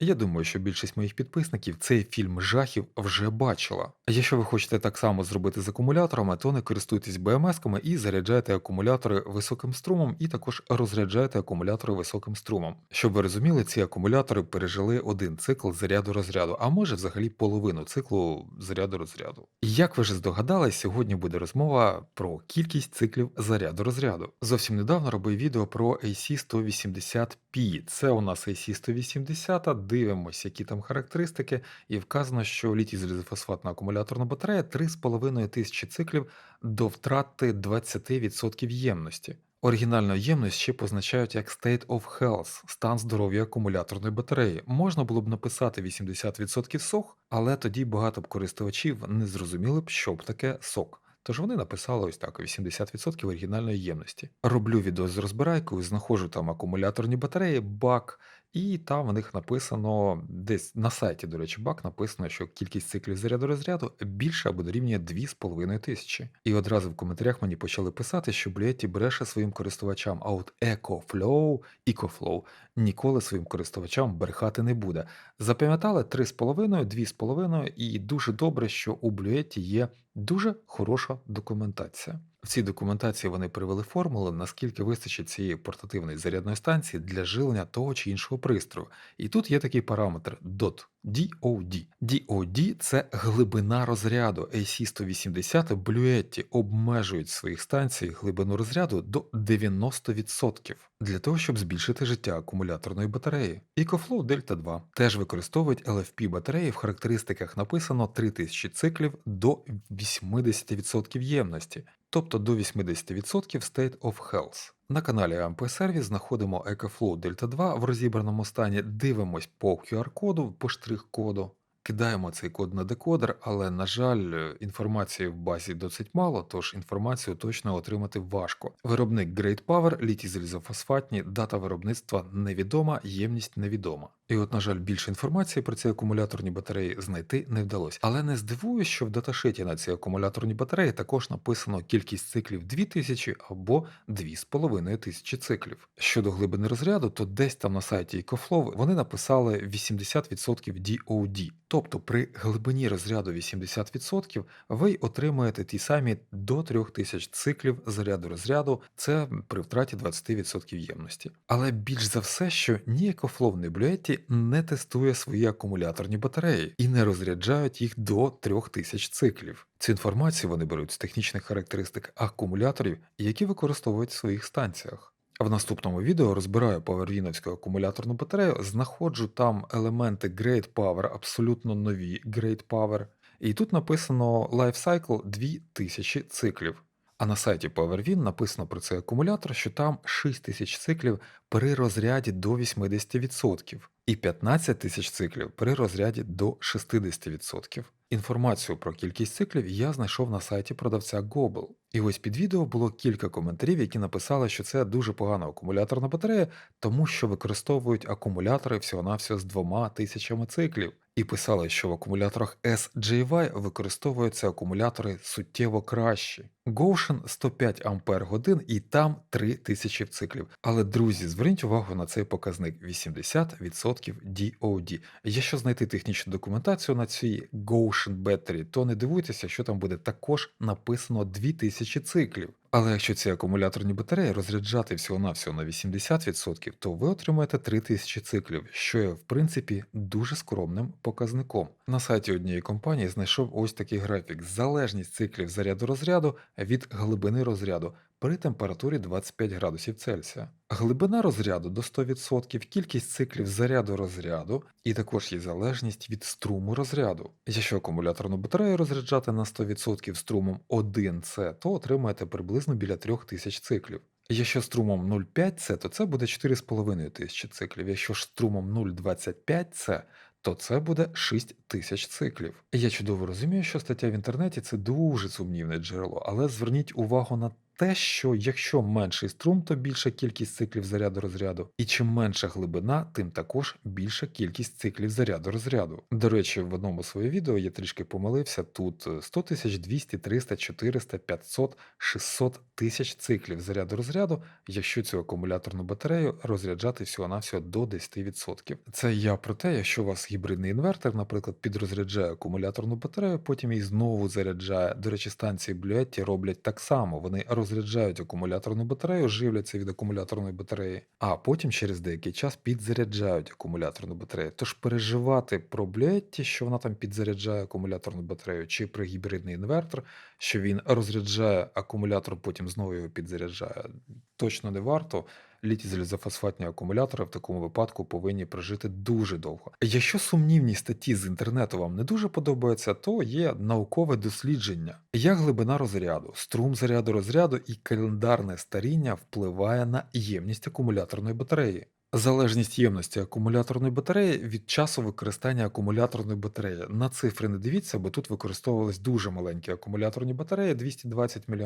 Я думаю, що більшість моїх підписників цей фільм жахів вже бачила. Якщо ви хочете так само зробити з акумуляторами, то не користуйтесь БМС-ками і заряджайте акумулятори високим струмом, і також розряджайте акумулятори високим струмом. Щоб ви розуміли, ці акумулятори пережили один цикл заряду розряду, а може взагалі половину циклу заряду розряду. Як ви вже здогадались, сьогодні буде розмова про кількість циклів заряду розряду. Зовсім недавно робив відео про AC180P. Це у нас AC180, дивимося, які там характеристики, і вказано, що літій залізофосфатна акумуляторна батарея 3,5 тисячі циклів до втрати 20% ємності. Оригінальну ємність ще позначають як State of Health, стан здоров'я акумуляторної батареї. Можна було б написати 80% сох, але тоді багато б користувачів не зрозуміли б, що б таке сок. Тож вони написали ось так: 80% оригінальної ємності. Роблю відео з розбирайкою, знаходжу там акумуляторні батареї, бак, і там в них написано десь на сайті, до речі, бак написано, що кількість циклів заряду розряду більше або дорівнює 2,5 тисячі. І одразу в коментарях мені почали писати, що Блієті бреше своїм користувачам, а от EcoFlow, EcoFlow ніколи своїм користувачам брехати не буде. Запам'ятали 3,5, 2,5 і дуже добре, що у Блюєті є дуже хороша документація. В цій документації вони привели формули, наскільки вистачить цієї портативної зарядної станції для жилення того чи іншого пристрою. І тут є такий параметр DOT. DOD. DOD – це глибина розряду. AC180 Bluetti обмежують своїх станцій глибину розряду до 90% для того, щоб збільшити життя акумуляторної батареї. EcoFlow Delta 2 теж використовують LFP батареї. В характеристиках написано 3000 циклів до 80% ємності, тобто до 80% State of Health. На каналі AMP Service знаходимо EcoFlow Delta 2 в розібраному стані, дивимось по QR-коду, по штрих-коду, кидаємо цей код на декодер, але, на жаль, інформації в базі досить мало, тож інформацію точно отримати важко. Виробник Great Power, літій залізофосфатні, дата виробництва невідома, ємність невідома. І от, на жаль, більше інформації про ці акумуляторні батареї знайти не вдалося. Але не здивуюсь, що в даташиті на ці акумуляторні батареї також написано кількість циклів 2000 або 2500 циклів. Щодо глибини розряду, то десь там на сайті EcoFlow вони написали 80% DOD. Тобто при глибині розряду 80% ви отримаєте ті самі до 3000 циклів заряду розряду, це при втраті 20% ємності. Але більш за все, що ні EcoFlow, ні Не тестує свої акумуляторні батареї і не розряджають їх до 3000 циклів. Цю інформацію вони беруть з технічних характеристик акумуляторів, які використовують в своїх станціях. В наступному відео розбираю PowerVinовську акумуляторну батарею, знаходжу там елементи Great Power, абсолютно нові Great Power, і тут написано Lifecycle 2000 циклів. А на сайті PowerVin написано про цей акумулятор, що там 6000 циклів при розряді до 80% і 15 тисяч циклів при розряді до 60%. Інформацію про кількість циклів я знайшов на сайті продавця Gobel. І ось під відео було кілька коментарів, які написали, що це дуже погана акумуляторна батарея, тому що використовують акумулятори всього-навсього з двома тисячами циклів. І писали, що в акумуляторах SJY використовуються акумулятори суттєво кращі. Goshen 105 Ампер і там 3000 циклів. Але, друзі, зверніть увагу на цей показник 80% DOD. Якщо знайти технічну документацію на цій Goshen Battery, то не дивуйтеся, що там буде також написано 2000 циклів. Але якщо ці акумуляторні батареї розряджати всього-навсього на 80%, то ви отримаєте 3000 циклів, що є в принципі дуже скромним показником. На сайті однієї компанії знайшов ось такий графік: залежність циклів заряду розряду від глибини розряду при температурі 25 градусів Цельсія. Глибина розряду до 100%, кількість циклів заряду розряду, і також є залежність від струму розряду. Якщо акумуляторну батарею розряджати на 100% струмом 1С, то отримаєте приблизно біля 3000 циклів. Якщо струмом 0,5С, то це буде 4,5 тисячі циклів. Якщо ж струмом 0,25С, то це буде 6 тисяч циклів. Я чудово розумію, що стаття в інтернеті це дуже сумнівне джерело, але зверніть увагу на те, що якщо менший струм, то більша кількість циклів заряду розряду, і чим менша глибина, тим також більша кількість циклів заряду розряду. До речі, в одному своє відео я трішки помилився. Тут е, 100 тисяч, 200, 300, 400, 500, 600 тисяч циклів заряду розряду, якщо цю акумуляторну батарею розряджати всього-навсього до 10%. Це я про те, якщо у вас гібридний інвертор, наприклад, підрозряджає акумуляторну батарею, потім її знову заряджає. До речі, станції Bluetti роблять так само. Вони розряджають акумуляторну батарею, живляться від акумуляторної батареї, а потім через деякий час підзаряджають акумуляторну батарею. Тож переживати про Bluetti, що вона там підзаряджає акумуляторну батарею, чи про гібридний інвертор, що він розряджає акумулятор, потім знову його підзаряджає, точно не варто. Літій залізофосфатні акумулятори в такому випадку повинні прожити дуже довго. Якщо сумнівні статті з інтернету вам не дуже подобаються, то є наукове дослідження, як глибина розряду, струм заряду розряду і календарне старіння впливає на ємність акумуляторної батареї. Залежність ємності акумуляторної батареї від часу використання акумуляторної батареї. На цифри не дивіться, бо тут використовувались дуже маленькі акумуляторні батареї 220 мАч.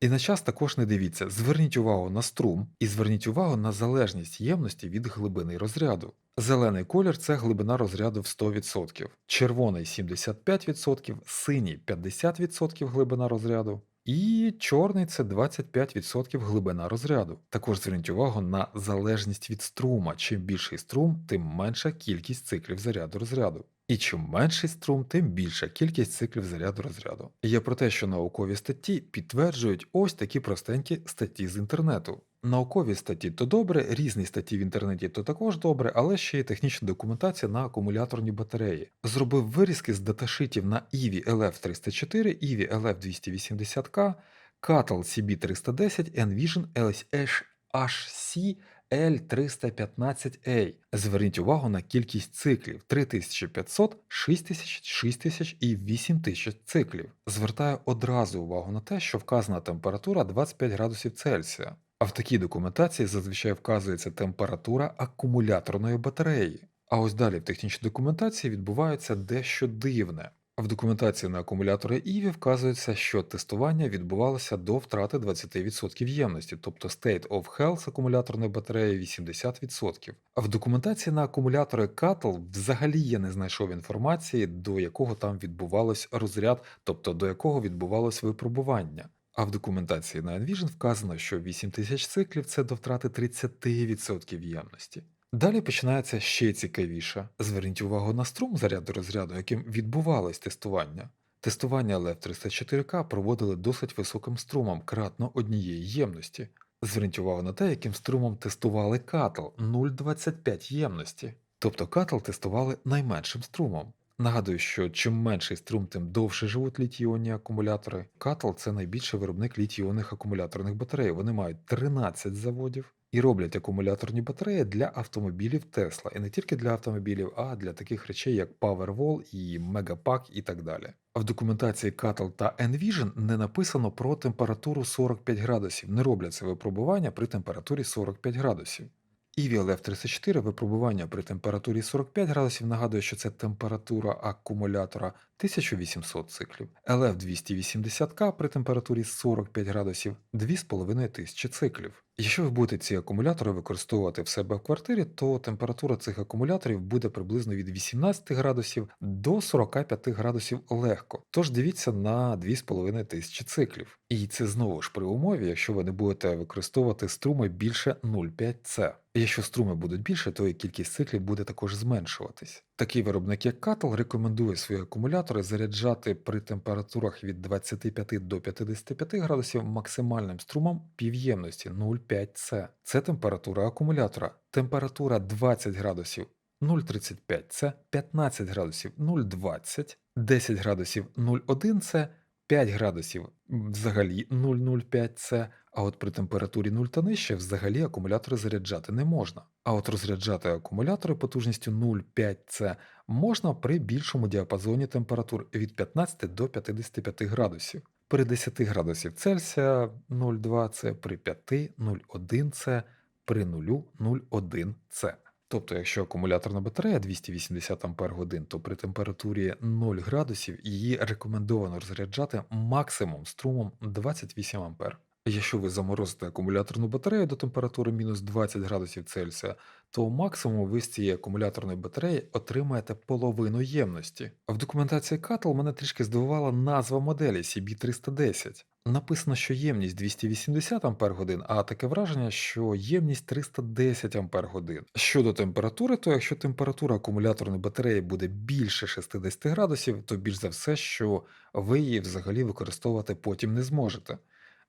І на час також не дивіться. Зверніть увагу на струм і зверніть увагу на залежність ємності від глибини розряду. Зелений колір це глибина розряду в 100%, червоний 75%, синій 50% глибина розряду. І чорний це 25% глибина розряду. Також зверніть увагу на залежність від струма. Чим більший струм, тим менша кількість циклів заряду розряду. І чим менший струм, тим більша кількість циклів заряду розряду. Є про те, що наукові статті підтверджують ось такі простенькі статті з інтернету. Наукові статті то добре, різні статті в інтернеті то також добре, але ще є технічна документація на акумуляторні батареї. Зробив вирізки з даташитів на EVI LF304, EVI LF280K, Cattle CB310, Envision LSH L315A. Зверніть увагу на кількість циклів 3500, 6000, 6000 і 8000 циклів. Звертаю одразу увагу на те, що вказана температура 25 градусів Цельсія. А в такій документації зазвичай вказується температура акумуляторної батареї. А ось далі в технічній документації відбувається дещо дивне. В документації на акумулятори EVI вказується, що тестування відбувалося до втрати 20% ємності, тобто State of Health акумуляторної батареї 80%. А в документації на акумулятори Cattle взагалі я не знайшов інформації, до якого там відбувалось розряд, тобто до якого відбувалось випробування. А в документації на Envision вказано, що 8000 циклів це до втрати 30% ємності. Далі починається ще цікавіше. Зверніть увагу на струм заряду розряду, яким відбувалось тестування. Тестування LF304K проводили досить високим струмом, кратно однієї ємності. Зверніть увагу на те, яким струмом тестували Cattle 0,25 ємності. Тобто Cattle тестували найменшим струмом. Нагадую, що чим менший струм, тим довше живуть літій-іонні акумулятори. Cattle – це найбільший виробник літій-іонних акумуляторних батарей. Вони мають 13 заводів і роблять акумуляторні батареї для автомобілів Tesla. І не тільки для автомобілів, а для таких речей, як Powerwall і Megapack і так далі. А в документації Cattle та Envision не написано про температуру 45 градусів. Не роблять це випробування при температурі 45 градусів. EVI LF34 випробування при температурі 45 градусів нагадує, що це температура акумулятора 1800 циклів. LF280K при температурі 45 градусів 2500 циклів. Якщо ви будете ці акумулятори використовувати в себе в квартирі, то температура цих акумуляторів буде приблизно від 18 градусів до 45 градусів легко. Тож дивіться на 2500 циклів. І це знову ж при умові, якщо ви не будете використовувати струми більше 0,5 С. Якщо струми будуть більше, то і кількість циклів буде також зменшуватись. Такий виробник, як Катл, рекомендує свої акумулятори заряджати при температурах від 25 до 55 градусів максимальним струмом півємності 0,5 С. Це температура акумулятора. Температура 20 градусів 0,35 С, 15 градусів 0,20, 10 градусів 0,1 С, 5 градусів взагалі 0,05 С, а от при температурі 0 та нижче взагалі акумулятори заряджати не можна. А от розряджати акумулятори потужністю 0,5 С можна при більшому діапазоні температур від 15 до 55 градусів. При 10 градусів Цельсія 0,2 С, при 5 0,1 С, при 0 0,1 С. Тобто, якщо акумуляторна батарея 280 Ах, то при температурі 0 градусів її рекомендовано розряджати максимум струмом 28 А. Якщо ви заморозите акумуляторну батарею до температури мінус 20 градусів Цельсія, то максимум ви з цієї акумуляторної батареї отримаєте половину ємності. В документації Cattle мене трішки здивувала назва моделі CB310. Написано, що ємність 280 Ах, а таке враження, що ємність 310 Ах. Щодо температури, то якщо температура акумуляторної батареї буде більше 60 градусів, то більш за все, що ви її взагалі використовувати потім не зможете.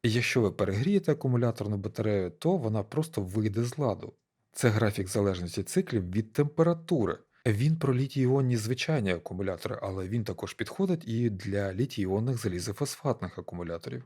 Якщо ви перегрієте акумуляторну батарею, то вона просто вийде з ладу. Це графік залежності циклів від температури. Він про літій-іонні звичайні акумулятори, але він також підходить і для літій-іонних залізофосфатних акумуляторів.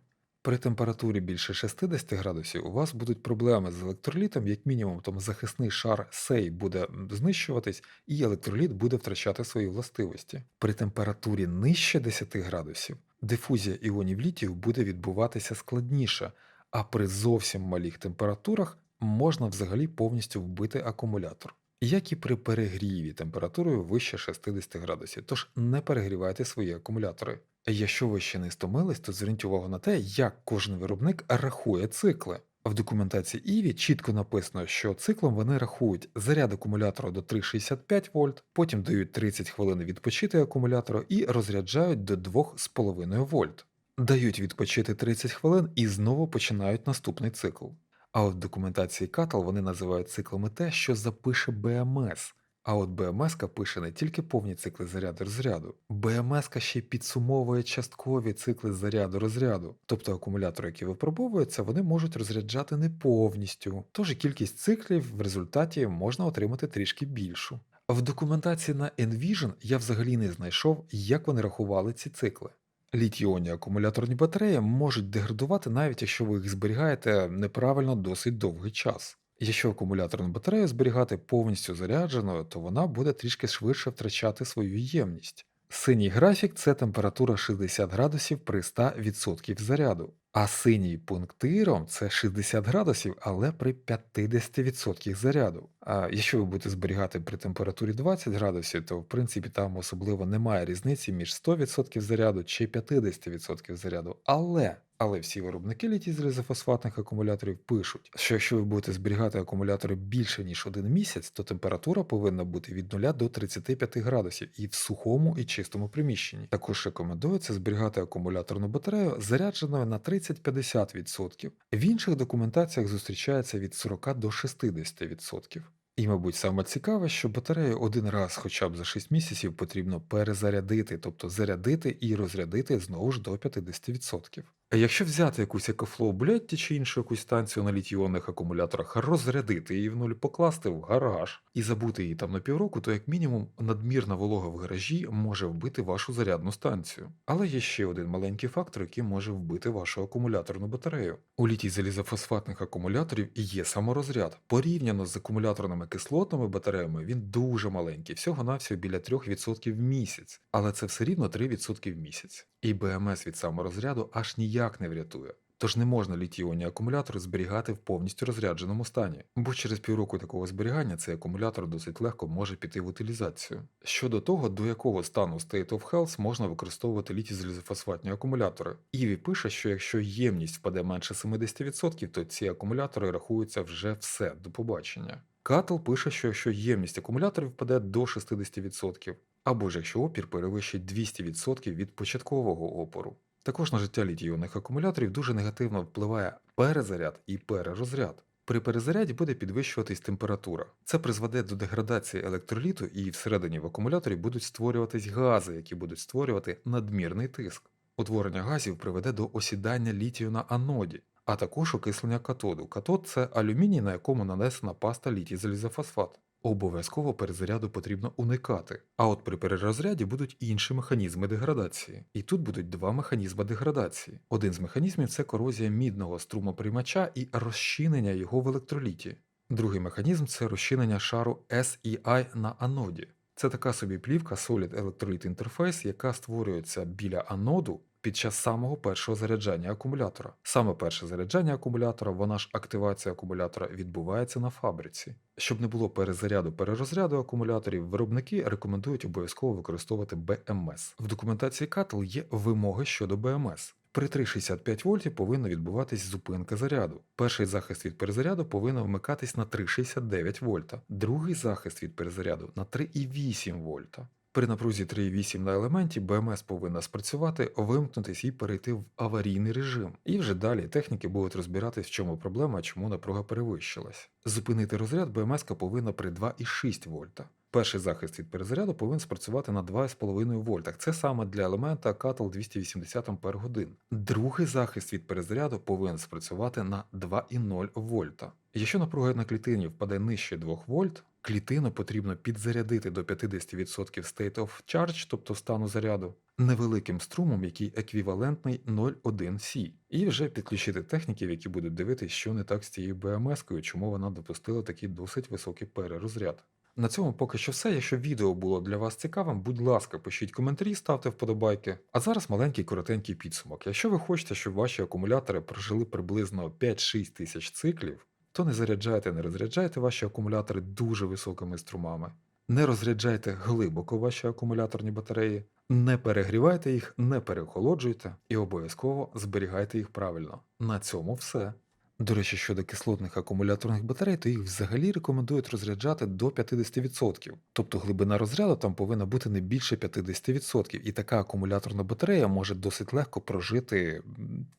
При температурі більше 60 градусів у вас будуть проблеми з електролітом, як мінімум, тому захисний шар сей буде знищуватись, і електроліт буде втрачати свої властивості. При температурі нижче 10 градусів дифузія іонів літію буде відбуватися складніше, а при зовсім малих температурах можна взагалі повністю вбити акумулятор. Як і при перегріві температурою вище 60 градусів, тож не перегрівайте свої акумулятори. Якщо ви ще не стомились, то зверніть увагу на те, як кожен виробник рахує цикли. В документації EVI чітко написано, що циклом вони рахують заряд акумулятора до 3,65 вольт, потім дають 30 хвилин відпочити акумулятору і розряджають до 2,5 вольт. Дають відпочити 30 хвилин і знову починають наступний цикл. А от в документації Cattle вони називають циклами те, що запише BMS. А от BMS пише не тільки повні цикли заряду розряду, BMS ще підсумовує часткові цикли заряду розряду. Тобто акумулятори, які випробовуються, вони можуть розряджати не повністю, тож і кількість циклів в результаті можна отримати трішки більшу. В документації на Envision я взагалі не знайшов, як вони рахували ці цикли. Літій-іонні акумуляторні батареї можуть деградувати навіть якщо ви їх зберігаєте неправильно досить довгий час. Якщо акумуляторну батарею зберігати повністю зарядженою, то вона буде трішки швидше втрачати свою ємність. Синій графік це температура 60 градусів при 100% заряду, а синій пунктиром це 60 градусів, але при 50% заряду. А якщо ви будете зберігати при температурі 20 градусів, то в принципі там особливо немає різниці між 100% заряду чи 50% заряду. Але але всі виробники літій залізофосфатних акумуляторів пишуть, що якщо ви будете зберігати акумулятори більше ніж один місяць, то температура повинна бути від 0 до 35 градусів і в сухому і чистому приміщенні. Також рекомендується зберігати акумуляторну батарею зарядженою на 30-50%. В інших документаціях зустрічається від 40 до 60%. І, мабуть, саме цікаве, що батарею один раз хоча б за 6 місяців потрібно перезарядити, тобто зарядити і розрядити знову ж до 50%. Якщо взяти якусь екофлоу блядь, чи іншу якусь станцію на літій-іонних акумуляторах, розрядити її в нуль, покласти в гараж і забути її там на півроку, то як мінімум надмірна волога в гаражі може вбити вашу зарядну станцію. Але є ще один маленький фактор, який може вбити вашу акумуляторну батарею. У літій залізофосфатних акумуляторів є саморозряд. Порівняно з акумуляторними кислотними батареями він дуже маленький, всього-навсього біля 3% в місяць, але це все рівно 3% в місяць. І БМС від саморозряду аж ніяк не врятує. Тож не можна літій-іонні акумулятори зберігати в повністю розрядженому стані, бо через півроку такого зберігання цей акумулятор досить легко може піти в утилізацію. Щодо того, до якого стану State of Health можна використовувати літій залізофосфатні акумулятори. Іві пише, що якщо ємність впаде менше 70%, то ці акумулятори рахуються вже все до побачення. Катл пише, що якщо ємність акумуляторів впаде до 60%, або ж якщо опір перевищить 200% від початкового опору. Також на життя літій-іонних акумуляторів дуже негативно впливає перезаряд і перерозряд. При перезаряді буде підвищуватись температура. Це призведе до деградації електроліту, і всередині в акумуляторі будуть створюватись гази, які будуть створювати надмірний тиск. Утворення газів приведе до осідання літію на аноді, а також окислення катоду. Катод це алюміній, на якому нанесена паста літій залізофосфат. Обов'язково перезаряду потрібно уникати. А от при перерозряді будуть інші механізми деградації. І тут будуть два механізми деградації. Один з механізмів це корозія мідного струмоприймача і розчинення його в електроліті. Другий механізм це розчинення шару SEI на аноді. Це така собі плівка Solid Electrolyte Interface, яка створюється біля аноду під час самого першого заряджання акумулятора. Саме перше заряджання акумулятора, вона ж активація акумулятора відбувається на фабриці. Щоб не було перезаряду перерозряду акумуляторів, виробники рекомендують обов'язково використовувати BMS. В документації Cattle є вимоги щодо BMS. При 3,65 вольті повинна відбуватись зупинка заряду. Перший захист від перезаряду повинен вмикатись на 3,69 вольта, другий захист від перезаряду на 3,8 вольта. При напрузі 3,8 на елементі БМС повинна спрацювати, вимкнутись і перейти в аварійний режим. І вже далі техніки будуть розбиратись, в чому проблема, чому напруга перевищилась. Зупинити розряд БМС повинна при 2,6 вольта. Перший захист від перезаряду повинен спрацювати на 2,5 вольтах. Це саме для елемента Cattle 280 Ампер годин. Другий захист від перезаряду повинен спрацювати на 2,0 вольта. Якщо напруга на клітині впаде нижче 2 вольт, клітину потрібно підзарядити до 50% state of charge, тобто стану заряду, невеликим струмом, який еквівалентний 0,1 С, і вже підключити техніків, які будуть дивитися, що не так з цією БМС-кою, чому вона допустила такий досить високий перерозряд. На цьому поки що все. Якщо відео було для вас цікавим, будь ласка, пишіть коментарі, ставте вподобайки. А зараз маленький коротенький підсумок. Якщо ви хочете, щоб ваші акумулятори прожили приблизно 5-6 тисяч циклів, то не заряджайте, не розряджайте ваші акумулятори дуже високими струмами. Не розряджайте глибоко ваші акумуляторні батареї, не перегрівайте їх, не переохолоджуйте і обов'язково зберігайте їх правильно. На цьому все. До речі, щодо кислотних акумуляторних батарей, то їх взагалі рекомендують розряджати до 50%. Тобто глибина розряду там повинна бути не більше 50%. І така акумуляторна батарея може досить легко прожити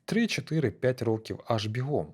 3, 4, 5 років аж бігом.